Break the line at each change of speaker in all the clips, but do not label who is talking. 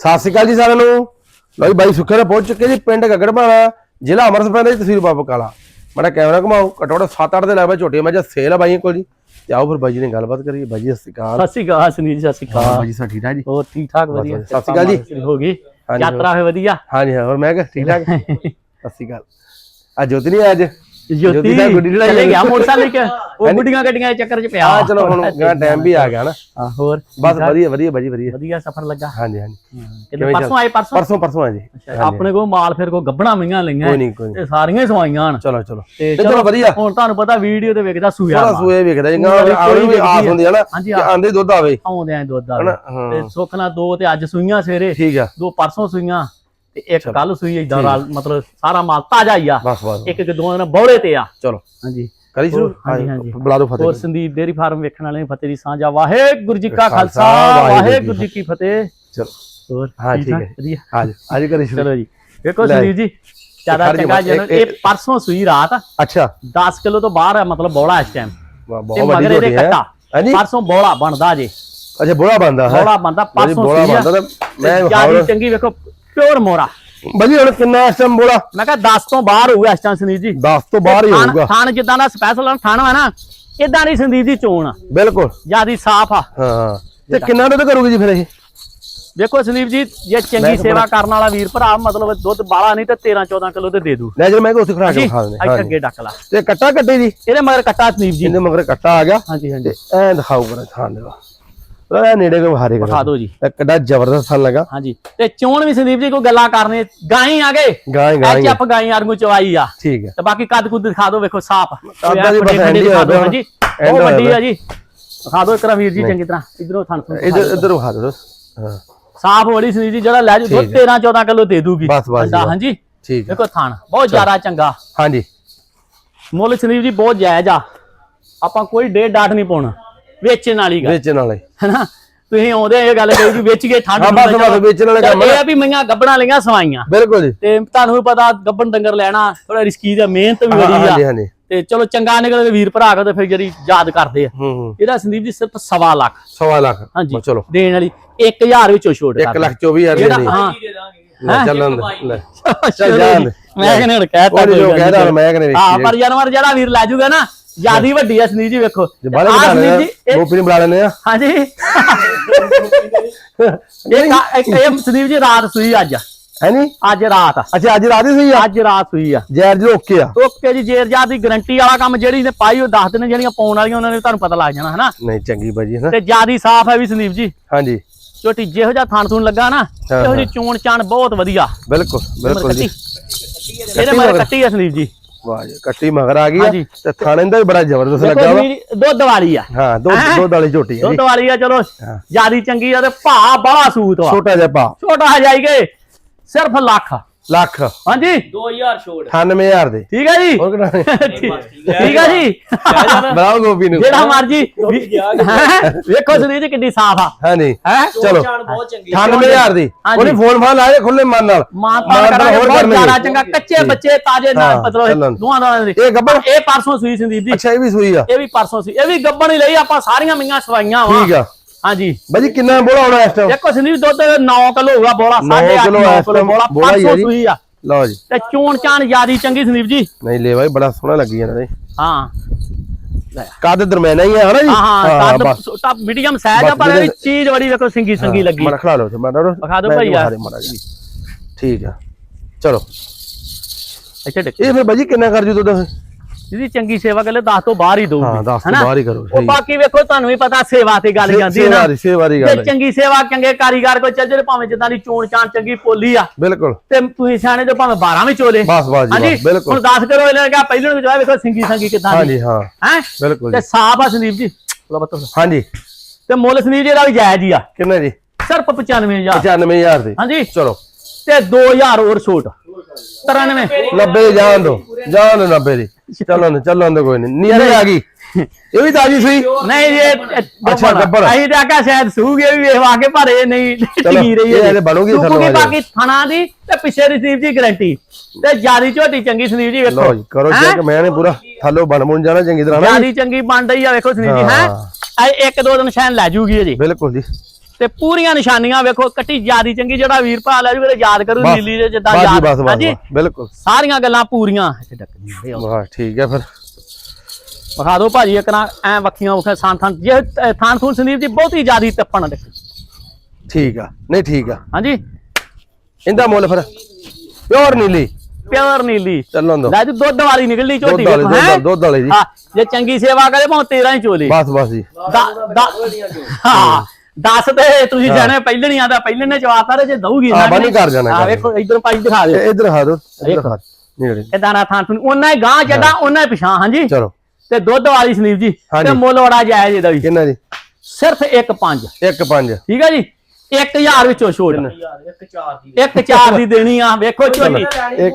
ਸਤਿ ਸ਼੍ਰੀ ਅਕਾਲ ਜੀ ਸਾਰਿਆਂ ਨੂੰ। ਲਓ ਜੀ ਬਾਈ ਸੁੱਖੇ ਨੇ ਪਹੁੰਚ ਚੁੱਕੇ ਜੀ ਪਿੰਡ ਗਗੜਮਾਣਾ ਜ਼ਿਲ੍ਹਾ ਅੰਮ੍ਰਿਤਸਰ ਪੈਂਦਾ ਜੀ ਤਹਿਸੀਲ ਬਾਬਾ ਕਾਲਾ। ਮਾੜਾ ਕੈਮਰਾ ਘੁਮਾਓ ਘੱਟੋ ਘੱਟ 7-8 ਦੇ ਲੱਗਦਾ ਝੋਟੀਆਂ ਮੈਂ ਸੇਲ ਆ ਬਾਈਆਂ ਕੋਲ ਜੀ। ਤੇ ਆਓ ਫਿਰ ਬਾਈ ਜੀ ਨੇ ਗੱਲਬਾਤ ਕਰੀਏ। ਬਾਈ ਜੀ ਸਤਿ ਸ਼੍ਰੀ ਅਕਾਲ।
ਸਤਿ ਸ਼੍ਰੀ ਅਕਾਲ ਸੁਨੀਲ ਸਤਿ ਸ਼੍ਰੀ ਅਕਾਲ।
ਬਾਈ ਜੀ ਸਭ ਠੀਕ ਠਾਕ ਜੀ?
ਹੋਰ ਠੀਕ ਠਾਕ ਵਧੀਆ
ਸਤਿ ਸ਼੍ਰੀ ਅਕਾਲ ਜੀ।
ਹੋ ਗਈ ਯਾਤਰਾ ਹੋਏ ਵਧੀਆ?
ਹਾਂਜੀ ਹਾਂ ਹੋਰ ਮੈਂ ਕਿਹਾ ਠੀਕ ਠਾਕ ਸਤਿ ਸ਼੍ਰੀ ਅਕਾਲ। ਅੱਜ ਜੋਤੀ ਨਹੀਂ ਆਇਆ ਅੱਜ?
ਜੋਤੀ
ਦਾ ਗੁੱਡੀ ਲੜਾਈ
ਚਲੇ ਗਿਆ। ਮੋਟਰਸਾਈਕਲ ਲੈ ਕੇ। ਉਹ ਗੁੱਡੀਆਂ ਗੱਡੀਆਂ ਦੇ ਚੱਕਰ 'ਚ ਪਿਆ।
ਆ ਚਲੋ ਹੁਣ ਗਾ ਟਾਈਮ ਵੀ ਆ ਗਿਆ ਨਾ।
ਹਾਂ ਹੋਰ।
ਬਸ ਵਧੀਆ ਵਧੀਆ ਬਾਜੀ ਵਧੀਆ।
ਵਧੀਆ ਸਫ਼ਰ ਲੱਗਾ।
ਹਾਂਜੀ ਹਾਂਜੀ।
ਕਿਤੇ ਪਰਸੋਂ ਆਏ? ਪਰਸੋਂ?
ਪਰਸੋਂ ਪਰਸੋਂ ਆ ਜੀ।
ਆਪਣੇ ਕੋਲ ਮਾਲ ਫਿਰ ਕੋ ਗੱਬਣਾ ਮਈਆਂ ਲਈਆਂ। ਤੇ ਸਾਰੀਆਂ ਹੀ ਸਵਾਈਆਂ ਹਨ।
ਚਲੋ ਚਲੋ।
ਤੇ
ਚਲੋ ਵਧੀਆ।
ਹੁਣ ਤੁਹਾਨੂੰ ਪਤਾ ਵੀਡੀਓ ਤੇ ਵੇਖਦਾ ਸੂਇਆ
ਥੋੜਾ ਸੂਏ ਵੇਖਦਾ ਜਿੰਗਾ ਆਉਣ ਵੀ ਆਸ ਹੁੰਦੀ ਹੈ ਨਾ ਕਿ ਆਂਦੇ ਦੁੱਧ ਆਵੇ।
ਆਉਂਦੇ ਆਂ ਦੁੱਧ ਆ
ਹਨਾ? ਹਾਂ।
ਤੇ ਸੁੱਖ ਨਾਲ ਦੋ ਤੇ ਅੱਜ ਸੂਈਆਂ ਸਵੇਰੇ।
ਠੀਕ ਆ।
ਦੋ ਪਰਸੋਂ ਸੂਈਆਂ। ਤੇ ਇੱਕ ਕੱਲ ਸੂਈ ਇਦਾਂ ਮਤਲਬ ਸਾਰਾ ਮਾਲ ਤਾਜ਼ਾ ਹੀ ਆ।
ਬਸ ਬਸ
ਇੱਕ ਇੱਕ ਦੋ ਦਿਨ ਬੌਲੇ ਤੇ ਆ।
ਚਲੋ।
ਹਾਂਜੀ।
ਕਰੀ ਸ਼ੁਰੂ?
ਹਾਂਜੀ, ਹਾਂਜੀ।
ਬੁਲਾ ਦੋ ਫਤਿਹ
ਹੋਰ ਸੰਦੀਪ ਡੇਰੀ ਫਾਰਮ ਵੇਖਣ ਵਾਲੇ ਫਤਿਹ ਦੀ ਸਾਂਝਾ ਵਾਹਿਗੁਰੂ ਜੀ ਕਾ
ਖਾਲਸਾ, ਵਾਹਿਗੁਰੂ
ਜੀ ਕੀ ਫਤਿਹ।
ਚਲੋ।
ਹੋਰ
ਹਾਂ, ਠੀਕ? ਹੈ।
ਵਧੀਆ?
ਅੱਜ ਕਰੀ ਸ਼ੁਰੂ।
ਚਲੋ ਜੀ। ਵੇਖੋ। ਸੰਦੀਪ ਜੀ ਜ਼ਿਆਦਾ ਚੰਗਾ
ਇੱਕ-
ਇਹ ਪਰਸੋਂ ਸੂਈ ਰਾਤ।
ਅੱਛਾ।
10 ਕਿਲੋ ਤੋਂ ਬਾਹਰ ਹੈ ਮਤਲਬ ਬੋਲਾ ਇਸ ਟਾਈਮ
ਬਹੁਤ ਵੱਡੀ ਝੋਟੀ ਹੈ। ਹਾਂਜੀ
ਪਰਸੋਂ ਬੋਲਾ ਬਣਦਾ ਜੇ।
ਅੱਛਾ ਬੋਲਾ ਬੰਦਾ ਹੈ।
ਬੋਲਾ
ਬੋਲਾ
ਸੂਈ ਆ।
ਬੰਦਾ ਮੈਂ ਵਿਖਾਉਣਾ।
ਚੰਗੀ ਵੇਖੋ ਪਿਓਰ ਮੋਰਾ।
ਬਾਜੀ ਹੁਣ ਕਿੰਨਾ ਇਸ ਟਾਈਮ ਬੋਲਾ?
ਮੈਂ ਕਿਹਾ 10 ਤੋਂ ਬਾਹਰ ਹੋਊਗਾ ਇਸ ਟਾਈਮ ਸੰਦੀਪ ਜੀ।
10 ਤੋਂ ਬਾਹਰ ਹੀ ਹੋਊਗਾ।
ਥਾਣ ਜਿੱਦਾਂ ਦਾ ਸਪੈਸ਼ਲ ਥਾਣ ਵਾ ਨਾ ਇਦਾਂ ਦੀ ਸੰਦੀਪ ਦੀ ਚੋਣ ਆ।
ਬਿਲਕੁਲ।
ਜਿਆਦੀ ਸਾਫ਼ ਆ।
ਹਾਂ ਤੇ ਕਿੰਨਾ ਦੁੱਧ ਕਰੋਗੇ ਜੀ ਫਿਰ ਇਹ?
ਵੇਖੋ ਸੰਦੀਪ ਜੀ ਜੇ ਚੰਗੀ ਸੇਵਾ ਕਰਨ ਵਾਲਾ ਵੀਰ ਭਰਾ ਮਤਲਬ ਦੁੱਧ ਬਾਲਾ ਨਹੀਂ ਤੇ 13 14 ਕਿਲੋ ਤੇ ਦੇ ਦੂ।
ਲੈ ਜਰ ਮੈਂ ਕਿ ਖੜਾ ਕੇ ਖਾ ਦਿੰਦੇ।
ਅੱਗੇ ਡੱਕ ਲਾ।
ਤੇ ਕੱਟਾ ਕੱਟੇ ਜੀ
ਇਹਦੇ ਮਗਰ ਕੱਟਾ ਸੰਦੀਪ ਜੀ।
ਇਹਦੇ ਮਗਰ ਕੱਟਾ ਆ ਗਿਆ।
ਹਾਂਜੀ ਹਾਂਜੀ।
ਐ ਦਿਖਾਓ ਕਰ ਖਾਣ ਦੇ ਵਾ ਨੇੜੇ ਕੋ ਹਾਰੇ
ਦਿਖਾ ਦਿਓ ਜੀ।
ਇਹ ਕਿੱਡਾ ਜ਼ਬਰਦਸਤ ਥਣ ਲੱਗਾ
ਹਾਂਜੀ। ਤੇ ਚੋਣ ਵੀ ਸੰਦੀਪ ਜੀ ਕੋਈ ਗੱਲਾਂ ਕਰਨੇ ਗਾਈ ਆ ਗਏ।
ਗਾਂ ਗਾਂ
ਐਚ ਅਪ ਗਾਈ ਆਰਗੂ ਚਵਾਈ ਆ।
ਠੀਕ ਹੈ।
ਤੇ ਬਾਕੀ ਕੱਦ ਕੁੱਦ ਦਿਖਾ ਦਿਓ ਵੇਖੋ ਸਾਫ਼।
ਕੱਦ ਜੀ ਬਸ ਐਂਡੀ।
ਹਾਂਜੀ।
ਐਂਡ
ਉਹ
ਹੋਇਆ
ਵੱਡੀ। ਆ ਜੀ। ਦਿਖਾ ਦਿਓ ਇੱਕ ਵਾਰ ਵੀਰ ਜੀ ਚੰਗੀ ਤਰ੍ਹਾਂ। ਇਧਰੋਂ ਥਣ ਥਣ
ਇਧਰ ਇਧਰ ਵਿਖਾ ਦਿਓ ਹਾਂ।
ਸਾਫ਼ ਹੋੜੀ ਸੰਦੀਪ ਜੀ ਜਿਹੜਾ ਲੈ ਜੂ ਦੁੱਧ 13 14 ਕਿਲੋ ਦੇ ਦੂਗੀ।
ਬਸ, ਬਸ।
ਹਾਂਜੀ।
ਠੀਕ ਹੈ।
ਵੇਖੋ ਥਣ ਬਹੁਤ ਜ਼ਿਆਦਾ ਚੰਗਾ।
ਹਾਂਜੀ।
ਮੁੱਲ ਸੰਦੀਪ ਜੀ ਬਹੁਤ ਜਾਇਜ਼ ਆ। ਆਪਾਂ ਕੋਈ ਡੇਢ ਡਾਟ ਨਹੀਂ ਪਾਉਣਾ। ਵੇਚਣ ਵਾਲੀ ਗੱਲ।
ਵੇਚਣ ਵਾਲੇ।
ਹੈਨਾ? ਤੁਸੀਂ ਆਉਂਦੇ ਇਹ ਗੱਲ ਕਹੀ ਜੀ ਵੇਚ ਕੇ ਠੰਡ
ਹਾਂ, ਬਸ, ਬਸ, ਵੇਚਣ ਵਾਲੇ ਕੰਮ
ਇਹ ਆ ਵੀ ਮਈਆਂ ਗੱਬਣਾ ਲਈਆਂ ਸਵਾਈਆਂ।
ਬਿਲਕੁਲ ਜੀ।
ਤੇ ਤੁਹਾਨੂੰ ਵੀ ਪਤਾ ਗੱਬਣ ਡੰਗਰ ਲੈਣਾ ਥੋੜਾ ਰਿਸਕੀ ਦਾ ਮਿਹਨਤ ਵੀ ਬੜੀ
ਹਾਂਜੀ
ਆ।
ਹਾਂਜੀ
ਤੇ ਚਲੋ ਚੰਗਾ ਨਿਕਲ ਕੇ ਵੀਰ ਭਰਾ ਕੋ ਤੇ ਫਿਰ ਜਿਹੜੀ ਯਾਦ ਕਰਦੇ ਆ। ਇਹਦਾ ਸੰਦੀਪ ਜੀ ਸਿਰਫ ਸਵਾ ਲੱਖ।
ਸਵਾ ਲੱਖ।
ਹਾਂਜੀ।
ਚਲੋ।
ਦੇਣ ਵਾਲੀ 1000 ਵਿੱਚੋਂ ਛੋਟ
1 ਲੱਖ 24 ਹਜ਼ਾਰ
ਜਿਹੜਾ
ਦੀ
ਹਾਂ
ਲੈ ਚੱਲਣ ਦੇ ਲੈ।
ਚਲੋ
ਜਾਣ।
ਮੈਂ ਕਹਿੰਦਾ ਹੁਣ ਕਹਿਤਾ।
ਮੈਂ ਕਹਿੰਦਾ
ਹਾਂ ਪਰ ਜਾਨਵਰ ਜਿਹੜਾ ਵੀਰ ਲੈ ਜਾਊਗਾ ਨਾ ਜਿਆਦੀ ਵੱਡੀ ਆ ਸੰਦੀਪ ਜੀ ਵੇਖੋ।
ਜੇ ਬਾਲੇ
ਆਹ
ਬਣਾ ਲੈਣਾ
ਜੀ ਇਹ-
ਗੋਪੀ ਨੂੰ ਬੁਲਾ ਲੈਣੇ ਆ।
ਹਾਂਜੀ। ਇਹ ਕਾ- ਇਹ ਸੰਦੀਪ ਜੀ ਰਾਤ ਸੂਈ ਅੱਜ।
ਹੈ ਨਹੀਂ
ਅੱਜ ਰਾਤ।
ਅੱਛਾ ਅੱਜ ਰਾਤ ਹੀ ਸਹੀ ਆ?
ਅੱਜ ਰਾਤ ਸੂਈ ਆ।
ਜੈਰ ਜੀ ਓਕੇ ਆ?
ਓਕੇ ਜੀ ਜੇਰ ਜਾਤ ਦੀ ਗਰੰਟੀ ਵਾਲਾ ਕੰਮ ਜਿਹੜੀ ਨੇ ਪਾਈ ਉਹ ਦੱਸ ਦਿਨ ਜਿਹੜੀਆਂ ਪਾਉਣ ਵਾਲੀਆਂ ਉਹਨਾਂ ਨੇ ਤੁਹਾਨੂੰ ਪਤਾ ਲੱਗ ਜਾਣਾ ਹਨਾ?
ਨਹੀਂ ਚੰਗੀ ਬਾਜੀ ਹੈ ਨਾ
ਤੇ ਜਿਆਦੀ ਸਾਫ਼ ਹੈ ਵੀ ਸੰਦੀਪ ਜੀ।
ਹਾਂਜੀ।
ਛੋਟੀ ਜਿਹੋ ਜਿਹਾ ਥਣ ਥੂਣ ਲੱਗਾ ਨਾ
ਹਾਂ,
ਇਹੋ ਜੀ ਚੋਣ ਚਾਣ ਬਹੁਤ ਵਧੀਆ।
ਬਿਲਕੁਲ ਬਿਲਕੁਲ ਜੀ।
ਇਹਦੇ ਮਗਰ ਕੱਟੀ ਆ ਸੰਦੀਪ ਜੀ।
ਵਾਹ ਜੀ ਕੱਟੀ ਮਗਰ ਆ ਗਈ ਆ
ਹਾਂਜੀ।
ਤੇ ਥਾਣੇ ਦਾ ਵੀ ਬੜਾ ਜ਼ਬਰਦਸਤ ਲੱਗਾ ਵਾ
ਦੁੱਧ ਵਾਲੀ ਆ
ਹਾਂ ਦੋ
ਹੈਂ?
ਦੋ ਵਾਲੀ ਝੋਟੀ ਜੀ
ਦੁੱਧ ਵਾਲੀ ਆ ਚਲੋ
ਹਾਂ।
ਜਿਆਦੀ ਚੰਗੀ ਆ ਤੇ ਭਾ ਬੜਾ ਸੂਤ ਵਾ
ਛੋਟਾ ਜਿਹਾ ਭਾ
ਛੋਟਾ ਜਾਈਗੇ ਸਿਰਫ ਲੱਖ
ਲੱਖ।
ਹਾਂਜੀ।
2000 ਛੋੜ।
98000 ਦੇ।
ਠੀਕ ਹੈ ਜੀ।
ਹੋਰ ਕਿਹੜਾ
ਠੀਕ ਹੈ ਜੀ।
ਬਰਾਓ ਗੋਪੀ ਨੂੰ।
ਜਿਹੜਾ ਮਰਜ਼ੀ? ਵੇਖੋ ਸੰਦੀਪ ਜੀ ਕਿੰਨੀ ਸਾਫ਼ ਆ।
ਹਾਂਜੀ।
ਹੈ?
ਚਲੋ।
ਜਾਨ ਬਹੁਤ ਚੰਗੀ।
98000 ਦੀ।
ਹਾਂਜੀ।
ਉਹਨੇ ਫੋਨ ਫਾਨ ਲਾਏ ਖੁੱਲੇ ਮਨ ਨਾਲ।
ਮਾਂ
ਮਾਂ
ਤਾਂ
ਤਾਂ
ਕਰਾਂਗੇ
ਹੋਰ।
ਜ਼ਿਆਦਾ ਚੰਗਾ। ਕੱਚੇ ਬੱਚੇ ਤਾਜੇ ਨਾਲ ਮਤਲਬ। ਦੋਹਾਂ ਦੋਹਾਂ ਦੇ।
ਇਹ ਗੱਬੜ
ਇਹ ਪਰਸੋਂ ਸੂਈ ਸੰਦੀਪ ਜੀ।
ਅੱਛਾ ਇਹ ਵੀ ਸੂਈ ਆ।
ਇਹ ਵੀ ਪਰਸੋਂ ਸੀ ਇਹ ਵੀ ਗੱਬਣ ਹੀ ਲਈ। ਆਪਾਂ ਸਾਰੀਆਂ ਮੀਆਂ ਸਵਾਈਆਂ ਵਾ।
ਠੀਕ ਆ।
ਹਾਂਜੀ।
ਬਾਜੀ ਕਿੰਨਾ ਬੋਲਾ ਹੋਣਾ ਇਸ ਟਾਈਮ
ਦੇਖੋ ਸੰਦੀਪ ਦੁੱਧ 9 ਕਿਲੋ ਹੋਊਗਾ ਬੋਲਾ
ਨੌ
8.5
ਕਿਲੋ
ਬੋਲਾ
ਬੋਲਾ ਹੀ ਆ
ਪਰਸੋਂ
ਜੀ।
ਸੂਈ ਆ।
ਲਓ ਜੀ।
ਤੇ ਚੋਣ ਚਾਣ ਜਿਆਦੀ ਚੰਗੀ ਸੰਦੀਪ ਜੀ।
ਨਹੀਂ ਲੈ ਬਾਈ ਬੜਾ ਸੋਹਣਾ ਲੱਗੀ ਜਾਂਦਾ
ਹਾਂ।
ਕੱਦ ਦਰਮਿਆਨਾ ਹੀ ਹੈ ਹਨਾ ਜੀ?
ਹਾਂ ਕੱਦ ਤਾਂ ਮੀਡੀਅਮ ਸਾਈਜ਼ ਆ ਪਰ ਇਹ ਚੀਜ਼ ਬੜੀ ਵੇਖੋ ਸਿੰਗੀ ਸੰਗੀ ਲੱਗੀ।
ਮਨ ਖੜਾ ਲਓ ਤੇ ਮੈਂ
ਵਿਖਾ ਦਿਓ ਭਾਈ ਯਾਰ।
ਠੀਕ ਆ। ਚਲੋ
ਦੇਖ
ਇਹ ਫਿਰ ਬਾਜੀ ਕਿੰਨਾ ਕਰ ਜੂ ਦੁੱਧ?
ਜਿਹਦੀ ਚੰਗੀ ਸੇਵਾ ਕਰੇ 10 ਤੋਂ ਬਾਹਰ ਹੀ ਦਊਗੀ
ਹਾਂ 10 ਤੋਂ? ਬਾਹਰ ਹੀ ਕਰੋ
ਉਹ ਬਾਕੀ ਵੇਖੋ ਤੁਹਾਨੂੰ ਵੀ ਪਤਾ ਸੇਵਾ ਤੇ ਗੱਲ ਜਾਂਦੀ ਹੈ ਨਾ।
ਸੇਵਾਰੀ ਸੇਵਾਰੀ ਗੱਲ ਹੈ।
ਚੰਗੀ ਸੇਵਾ ਚੰਗੇ ਕਾਰੀਗਰ ਕੋ ਚੱਲ ਭਾਵੇਂ ਜਿੱਦਾਂ ਦੀ ਚੋਣ ਚਾਣ ਚੰਗੀ ਪੋਲੀ ਆ।
ਬਿਲਕੁਲ।
ਤੇ ਤੁਸੀਂ ਸਿਆਣੇ ਜੋ ਭਾਵੇਂ 12 ਵੀ ਚੋਲੇ।
ਬਸ ਬਸ ਜੀ ਬਿਲਕੁਲ।
ਹੁਣ 10 ਕਰੋ ਇਹਨਾਂ ਨੇ ਪਹਿਲਾਂ ਨੂੰ ਜਵਾਬ ਵੇਖੋ ਸਿੰਗੀ ਸੰਗੀ ਕਿਦਾਂ ਦੀ।
ਹਾਂਜੀ ਹਾਂ।
ਹੈ?
ਬਿਲਕੁਲ
ਤੇ ਸਾਫ਼ ਆ ਸੰਦੀਪ ਜੀ। ਲੋ ਬਤੋ
ਹਾਂਜੀ।
ਤੇ ਮੁੱਲ ਸੰਦੀਪ ਜੀ ਦਾ ਵੀ ਜਾਇਜ਼ ਹੀ ਆ।
ਕਿੰਨੇ ਜੀ?
ਸਿਰਫ 95000
95000 ਦੇ।
ਹਾਂਜੀ।
ਚਲੋ।
ਤੇ 2000 ਹੋਰ ਛੋਟ। 93
90 ਜਾਣ ਦੋ। ਜਾਣ ਦੋ 90 ਦੀ। ਚੱਲਣ ਦੋ ਚੱਲਣ ਦੋ ਕੋਈ ਨਹੀਂ ਨੀਰੇ ਆ ਗਈ। ਇਹ ਵੀ ਤਾਜੀ ਸੂਈ
ਨਹੀਂ ਇਹ
ਅੱਛਾ, ਗੱਬੜ।
ਅਸੀਂ ਤਾਂ ਆਖਿਆ ਸ਼ਾਇਦ ਸੂਗੇ ਵੀ ਵੇਖ ਕੇ ਪਰ ਇਹ ਨਹੀਂ ਟਿਕੀ ਰਹੀ
ਇਹ ਹਲੇ ਬਣੂਗੀ
ਸੂਕੂਗੀ
ਸਾਨੂੰ ਹਜੇ।
ਬਾਕੀ ਥਣਾ ਦੀ ਤੇ ਪਿੱਛੇ ਰਿਸੀਵ ਦੀ ਗਾਰੰਟੀ ਤੇ ਜਿਆਦੀ ਝੋਟੀ ਚੰਗੀ ਸੰਦੀਪ ਜੀ ਵੇਖੋ।
ਲਓ ਜੀ ਕਰੋ
ਹੈਂ?
ਚੈੱਕ ਮੈਂ ਨੇ ਪੂਰਾ। ਥੱਲੋਂ ਬਣ ਬੁਣ ਜਾਣਾ ਚੰਗੀ ਤਰ੍ਹਾਂ ਨਾ
ਚੰਗੀ ਬਣ ਰਹੀ ਆ ਵੇਖੋ ਸੰਦੀਪ ਜੀ ਹੈ? ਇੱਕ ਦੋ ਦਿਨ ਸ਼ਾਇਦ ਲੈ ਜੂਗੀ ਜੀ।
ਬਿਲਕੁਲ ਜੀ।
ਤੇ ਪੂਰੀਆਂ ਨਿਸ਼ਾਨੀਆਂ ਵੇਖੋ ਕੱਟੀ ਜਿਆਦੀ ਚੰਗੀ ਜਿਹੜਾ ਵੀਰ ਭਾ ਲੈ ਜੂ ਯਾਦ ਕਰੂ ਨੀਲੀ ਦੇ ਜਿੱਦਾਂ ਯਾਦ ਹਾਂਜੀ?
ਬਸ, ਬਿਲਕੁਲ।
ਸਾਰੀਆਂ ਗੱਲਾਂ ਪੂਰੀਆਂ। ਇੱਥੇ ਡੱਕਦੀਆਂ।
ਵਾਹ ਠੀਕ ਹੈ ਫਿਰ।
ਵਿਖਾ ਦਿਓ ਭਾਜੀ ਇੱਕ ਨਾ ਐ ਵੱਖੀਆਂ ਵਖੇ ਸਾਨ ਥਾਨ ਜੇ ਅ, ਥਾਨ ਸੰਦੀਪ ਜੀ ਬਹੁਤੀ ਜਿਆਦੀ ਟੱਪਣ ਦੇ
ਠੀਕ ਆ। ਨਹੀਂ ਠੀਕ ਆ।
ਹਾਂਜੀ?
ਇਹਦਾ ਮੁੱਲ ਫਿਰ। ਪਿਓਰ ਨੀਲੀ।
ਪਿਓਰ ਨੀਲੀ।
ਚੱਲਣ ਦੋ
ਲੈ ਜੀ ਦੁੱਧ ਵਾਲੀ ਨਿਕਲਣੀ ਝੋਟੀ
ਦੁੱਧ ਵਾਲੀ
ਵੇਖੋ,
ਦੁੱਧ
ਹੈਂ?
ਵਾਲੀ, ਦੁੱਧ ਵਾਲੀ ਜੀ।
ਹਾਂ ਜੇ ਚੰਗੀ ਸੇਵਾ ਕਰੇ ਭਾਵੇਂ 13 ਹੀ ਚੋਲੇ।
ਬਸ ਬਸ ਜੀ।
ਦਾ- ਦਾ- ਹਾਂ। ਦੱਸ ਤੇ ਤੁਸੀਂ ਜਾਣੇ ਪਹਿਲਣੀਆਂ ਦਾ ਪਹਿਲੇ ਨੇ ਜਵਾਬ ਤਾਂ ਜੇ ਦਊਗੀ
ਹਾਂ, ਬੰਨੀ ਕਰ ਜਾਣਾ,
ਆ ਵੇਖੋ ਇਧਰ ਭਾਈ ਦਿਖਾ ਦਿਓ।
ਇਧਰ ਖਾ ਦੋ ਇਧਰ ਖਾ ਨੇੜੇ
ਇਦਾਂ ਨਾ ਥਾਂ ਥੂਨ ਉਹਨਾਂ ਹੀ ਗਾਂ ਚੱਡਾ ਉਹਨਾਂ ਹੀ ਪਿਛਾਂ ਹਾਂਜੀ?
ਚਲੋ।
ਤੇ ਦੁੱਧ ਵਾਲੀ ਸੰਦੀਪ ਜੀ। ਤੇ ਮੁੱਲ ਬੜਾ ਜਾਇਜ਼ ਇਹਦਾ ਵੀ
ਕਿੰਨਾ ਜੀ?
ਸਿਰਫ 1.5
ਇੱਕ ਪੰਜ।
ਠੀਕ ਹੈ ਜੀ? 1000 ਵਿੱਚੋਂ ਛੋਟ।
ਇੱਕ ਚਾਰ ਦੀ
ਦੇਣੀ ਆ ਵੇਖੋ ਝੋਟੀ।
ਨਹੀਂ
ਨਹੀਂ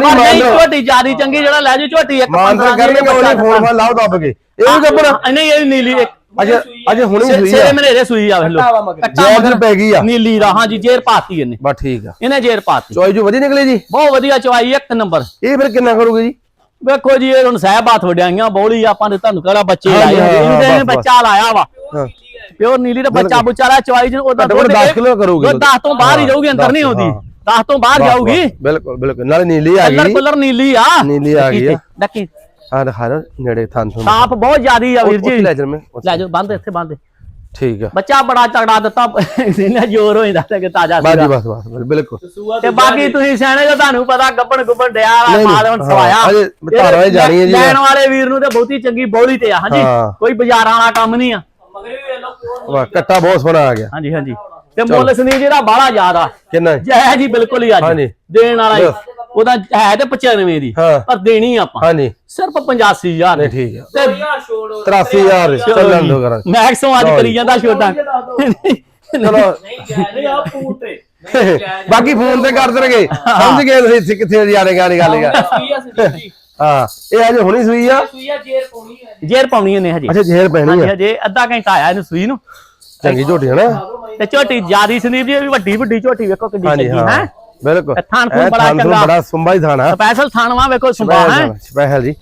ਮੰਨ
ਝੋਟੀ ਜਿਆਦੀ ਚੰਗੀ ਜਿਹੜਾ ਲੈ ਜੂ ਝੋਟੀ ਇੱਕ
ਮਾਨਤਰ ਕਰਨਗੇ ਉਹ ਨਹੀਂ ਫੋਨ ਫਾਨ ਲਾਓ ਦੱਬ ਕੇ ਇਹ ਵੀ ਗੱਬਰ
ਨਹੀਂ ਇਹ ਨੀਲੀ ਇੱਕ
ਅਜੇ ਅਜੇ ਹੁਣੀ ਸੂਈ
ਸੇਰੇ
ਆ
ਮਨੇਰੇ ਸੂਈ ਆ ਵੇਖ ਲੋ
ਮਗਰ।
ਜੈਰ ਪੈ ਗਈ ਆ।
ਨੀਲੀ ਦਾ ਹਾਂਜੀ ਜੇਰ ਪਾਤੀ ਇਹਨੇ।
ਬਸ ਠੀਕ ਆ।
ਇਹਨੇ ਜੇਰ ਪਾਤੀ।
ਚੋਈ ਜੋ ਵਧੀ ਨਿਕਲੀ ਜੀ?
ਬਹੁਤ ਵਧੀਆ ਚਵਾਈ ਇੱਕ ਨੰਬਰ।
ਇਹ ਫਿਰ ਕਿੰਨਾ ਕਰੋਗੇ ਜੀ?
ਵੇਖੋ ਜੀ ਇਹ ਹੁਣ ਸਹਿਬਾਤ ਵਡਿਆਈਆਂ ਬੋਲੀ ਆਪਾਂ ਨੇ ਤੁਹਾਨੂੰ ਕਿਹੜਾ ਬੱਚੇ ਲਾਏ
ਹਾਂ, ਬਸ।
ਬੱਚਾ ਲਾਇਆ ਵਾ।
ਹਾਂ।
ਪਿਓਰ ਨੀਲੀ ਦਾ ਬੱਚਾ
ਬਿਲਕੁਲ।
ਬੁੱਚਾ ਦਾ ਚਵਾਈ ਜੀ ਉਹਦਾ
ਘੱਟੋ ਘੱਟ 10 ਕਿਲੋ ਕਰੂਗੀ
10 ਤੋਂ ਬਾਹਰ ਹੀ
ਹਾਂ,
ਜਾਊਗੀ ਅੰਦਰ ਨਹੀਂ ਆਉਂਦੀ।
ਹਾਂ।
10 ਤੋਂ ਬਾਹਰ ਜਾਊਗੀ।
ਬਿਲਕੁਲ ਬਿਲਕੁਲ। ਨਾਲੇ ਨੀਲੀ ਆ ਗਈ।
ਕਲਰ ਨੀਲੀ ਆ।
ਨੀਲੀ ਆ ਗਈ ਆ।
ਡੱਕੀ।
ਹਾਂ ਦਿਖਾ ਦੋ ਨੇੜੇ ਥਾਂ ਥਾਂ
ਸਾਫ਼ ਬਹੁਤ ਜ਼ਿਆਦੀ ਆ ਵੀਰ ਜੀ।
ਲੈ ਚੱਲ ਮੈਂ
ਲੈ ਜਾਓ ਬੰਦ ਇੱਥੇ ਬੰਦ।
ਠੀਕ ਆ।
ਬੱਚਾ ਬੜਾ ਤਗੜਾ ਦਿੱਤਾ ਇਹਨੇ ਜ਼ੋਰ ਹੋ ਜਾਂਦਾ ਕਿ ਤਾਜ਼ਾ
ਬਾਜੀ
ਸੀਗਾ
ਬਸ ਬਸ ਬਿਲਕੁਲ।
ਤੇ ਬਾਕੀ ਤੁਸੀਂ ਸਿਆਣੇ ਜੋ ਤੁਹਾਨੂੰ ਪਤਾ ਗੱਬਣ ਗੁੱਬਣ ਡਿਆ ਵਾ
ਨਹੀਂ,
ਮਾਲ ਹੁਣ
ਹਾਂ,
ਸਵਾਇਆ।
ਅਜੇ ਧਾਰਾਂ ਜਾਣੀ ਹੈ ਜੀ।
ਲੈਣ ਵਾਲੇ ਵੀਰ ਨੂੰ ਤੇ ਬਹੁਤੀ ਚੰਗੀ ਬੋਲੀ ਤੇ ਆ ਹਾਂਜੀ। ਕੋਈ ਬਾਜ਼ਾਰਾਂ ਵਾਲਾ ਕੰਮ ਨਹੀਂ ਆ।
ਵਾਹ ਕੱਟਾ ਬਹੁਤ ਸੋਹਣਾ ਆ ਗਿਆ।
ਹਾਂਜੀ ਹਾਂਜੀ। ਤੇ ਮੁੱਲ ਸਨੀ ਜਿਹੜਾ ਬਾਹਲਾ ਜ਼ਿਆਦਾ।
ਕਿੰਨਾ ਜੀ?
ਜੈ ਜੀ ਬਿਲਕੁਲ ਹੀ ਅੱਜ।
ਹਾਂਜੀ।
ਦੇਣ ਵਾਲਾ। ਉਹਦਾ ਹੈ ਤੇ 95 ਦੀ
ਹਾਂ।
ਪਰ ਦੇਣੀ ਆਪਾਂ।
ਹਾਂਜੀ।
ਸਿਰਫ 85000
ਨਹੀਂ ਠੀਕ ਆ
ਤੇ
ਯਾਰ ਛੋੜ
83000 ਚੱਲਣ ਦੋ ਕਰਾਂ
ਮੈਕਸੋਂ ਅੱਜ ਕਰੀ। ਜਾਂਦਾ ਛੋਟਾ।
ਚਲੋ।
ਨਹੀਂ ਆ ਜਾਇਜ਼
ਬਾਕੀ ਫੋਨ ਤੇ ਕਰ ਦੇਣਗੇ। ਸਮਝ ਗਏ ਤੁਸੀਂ ਕਿੱਥੇ ਜਾਣੇ ਗਾਣੇ
ਸੰਦੀਪ ਜੀ।
ਹਾਂ ਇਹ ਅਜੇ ਹੁਣੀ ਸੂਈ ਆ?
ਸੂਈ ਆ ਜੇਰ ਪਾਉਣੀ ਹੈ
ਜੇਰ ਪਾਉਣੀ ਨੇ ਹਜੇ।
ਅੱਛਾ ਜ਼ਹਿਰ ਪੈਣੀ
ਹਾਂਜੀ
ਆ।
ਹਜੇ ਅੱਧਾ ਘੰਟਾ ਆਇਆ ਇਹਨੂੰ ਸੂਈ ਨੂੰ।
ਚੰਗੀ ਝੋਟੀ ਹੈ ਨਾ।
ਤੇ ਝੋਟੀ ਜਿਆਦੀ ਸੰਦੀਪ ਜੀ ਇਹ ਵੀ ਵੱਡੀ ਵੱਡੀ ਝੋਟੀ ਵੇਖੋ ਕਿੰਨੀ
ਹਾਂਜੀ
ਚੰਗੀ
ਹਾਂ।
ਹੈ।
ਬਿਲਕੁਲ।
ਇਹ ਥਣ ਥੁਣ
ਇਹ
ਬੜਾ
ਥੁਣ
ਚੰਗਾ।
ਬੜਾ ਸੁੰਬਾ ਹੀ ਥਾਣਾ
ਸਪੈਸ਼ਲ ਥਾਣਵਾ ਵੇਖੋ ਸੁਭਾ ਹੈ?
ਸਪੈਸ਼ਲ ਜੀ।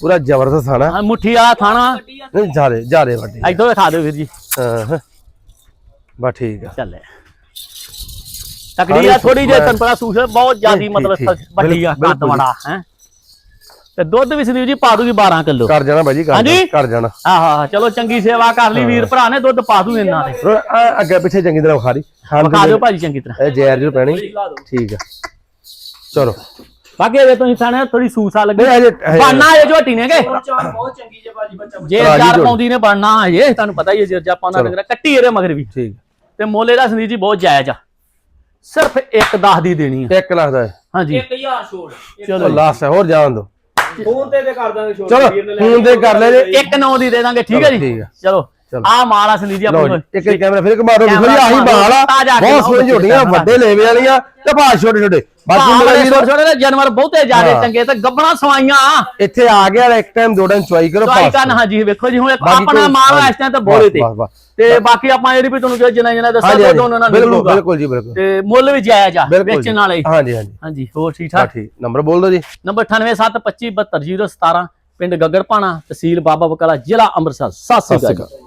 ਪੂਰਾ ਜ਼ਬਰਦਸਤ ਥਾਣਾ
ਹਾਂ, ਮੁੱਠੀ ਵਾਲਾ ਥਾਣਾ
ਨਹੀਂ ਜਾਰੇ ਜਾਰੇ ਵੱਡੀ
ਇਧਰ ਦਿਖਾ ਦਿਓ ਵੀਰ ਜੀ।
ਹਾਂ। ਬਸ ਠੀਕ ਆ।
ਚੱਲੇ ਤਕੜੀ ਆ ਥੋੜੀ ਜਿਹੀ ਤੁਹਾਨੂੰ ਪਤਾ ਸੂਸ ਬਹੁਤ ਜਿਆਦੀ ਮਤਲਬ। ਵੱਡੀ ਆ ਕੱਦ ਬੜਾ ਹੈ? ਤੇ ਦੁੱਧ ਵੀ ਸੰਦੀਪ ਜੀ ਪਾ ਦੂਗੀ 12 ਕਿਲੋ।
ਕਰ ਜਾਣਾ ਬਾਜੀ ਕਰ
ਹਾਂਜੀ?
ਜਾਣਾ, ਕਰ ਜਾਣਾ।
ਆਹਾ ਚਲੋ ਚੰਗੀ ਸੇਵਾ ਕਰ ਲਈ ਵੀਰ ਭਰਾ ਨੇ ਦੁੱਧ ਪਾ ਦੂ ਇਹਨਾਂ
ਰੋ- ਆ ਅੱਗੇ ਪਿੱਛੇ ਚੰਗੀ ਤਰ੍ਹਾਂ ਖਾਰੀ
ਵਿਖਾ ਦਿਓ ਭਾਜੀ ਚੰਗੀ ਤਰ੍ਹਾਂ।
ਇਹ ਜ਼ਹਿਰ ਜੋ ਪੈਣੀ। ਠੀਕ ਆ। ਚਲੋ।
ਬਾਕੀ ਇਹ ਤੁਸੀਂ ਸਾਣੇ ਥੋੜੀ ਸੂਸਾ ਲੱਗੀ।
ਨਹੀਂ ਅਜੇ ਅਜੇ-
ਬਾਨਾ ਇਹ ਝੋਟੀ ਨੇ ਕੇ?
ਚਾਰ ਬਹੁਤ ਚੰਗੀ ਜੇ ਬਾਜੀ ਬੱਚਾ
ਜੇ
ਰਾਜੀ
ਚਾਰ
ਝੋਟੀ।
ਪਾਉਂਦੀ ਨੇ ਬਣਨਾ ਇਹ ਤੁਹਾਨੂੰ ਪਤਾ ਹੀ ਹੈ ਜੇ ਆਪਾਂ ਉਹਨਾਂ ਨੇ ਕੱਟੀ ਇਹਦੇ ਮਗਰ ਵੀ।
ਠੀਕ।
ਤੇ ਮੋਲੇ ਦਾ ਸੰਦੀਪ ਜੀ ਬਹੁਤ ਜਾਇਜ਼ ਆ। ਸਿਰਫ 1 10 ਦੀ ਦੇਣੀ ਆ।
1 ਲੱਖ ਦਾ ਹੈ।
ਹਾਂਜੀ।
1000 ਛੋੜ।
ਚਲੋ
ਲਾਸਟ ਹੈ ਹੋਰ ਜਾਣ ਦੋ
ਫੋਨ ਤੇ ਤੇ ਕਰ ਦਾਂਗੇ ਛੋੜ
ਚਲੋ
ਵੀਰ ਨੇ ਲੈ
ਫੋਨ ਤੇ ਕਰ ਲੈ ਜੇ।
ਇੱਕ ਨੌ ਦੀ ਦੇ ਦਾਂਗੇ ਠੀਕ ਹੈ ਜੀ? ਚਲੋ। ਆ ਮਾਲ ਆ ਸੰਦੀਪ ਜੀ ਆਪਣੇ
ਜੀ ਇੱਕ ਇੱਕ ਕੈਮਰਾ ਫਿਰ ਘੁਮਾ ਦਿਓ ਦੇਖੋ ਜੀ ਆਹੀ ਮਾਲ ਆ।
ਤਾਜ਼ਾ
ਬਹੁਤ
ਕਿਲੋ
ਸੋਹਣੀ ਝੋਟੀਆਂ ਵੱਡੇ ਲੇਵੇ ਵਾਲੀਆਂ ਤੇ ਭਾਅ ਛੋਟੇ ਛੋਟੇ। ਬਾਕੀ ਮੇਰਾ
ਛੋਟੇ
ਵੀਰ
ਛੋਟੇ ਦੇ ਜਾਨਵਰ ਬਹੁਤੇ ਜ਼ਿਆਦੇ
ਹਾਂ।
ਚੰਗੇ ਤੇ ਗੱਬਣਾ ਸਵਾਈਆਂ।
ਇੱਥੇ ਆ ਗਿਆ ਇੱਕ ਟਾਈਮ ਟਾਈਮ ਚੁਆਈ ਕਰੋ
ਚਵਾਈ
ਪਾਸ
ਕਰਨ ਹਾਂਜੀ ਵੇਖੋ ਜੀ ਹੁਣ ਇੱਕ
ਬਾਕੀ
ਆਪਣਾ
ਕੋਈ-
ਮਾਲ
ਹਾਂਜੀ।
ਇਸ ਟਾਈਮ ਤੇ ਬੋਲੇ ਤੇ। ਤੇ ਬਾਕੀ ਆਪਾਂ ਇਹ ਵੀ ਤੁਹਾਨੂੰ ਜੋ ਜਿੰਨਾ ਜਿੰਨਾ ਦੱਸਿਆ
ਹਾਂਜੀ ਹਾਂਜੀ।
ਦੋਨਾਂ ਨਾਲ
ਬਿਲਕੁਲ
ਮਿਲੂਗਾ।
ਬਿਲਕੁਲ ਜੀ ਬਿਲਕੁਲ।
ਤੇ ਮੁੱਲ ਵੀ ਜਾਇਜ਼ ਆ
ਬਿਲਕੁਲ
ਵੇਚਣ
ਜੀ।
ਵਾਲੇ।
ਹਾਂਜੀ ਹਾਂਜੀ।
ਹਾਂਜੀ ਹੋਰ ਠੀਕ
ਹਾਂ
ਠਾਕ?
ਠੀਕ ਨੰਬਰ ਬੋਲ ਦਿਓ ਜੀ।
ਨੰਬਰ 987257217 ਪਿੰਡ ਗੱਗੜਪਾਣਾ ਤਹਿਸੀਲ ਬਾਬਾ ਬਕਾਲਾ ਜ਼ਿਲ੍ਹਾ ਅੰਮ੍ਰਿਤਸਰ। ਸਤਿ ਸ੍ਰੀ ਅਕਾਲ। ਜੀ।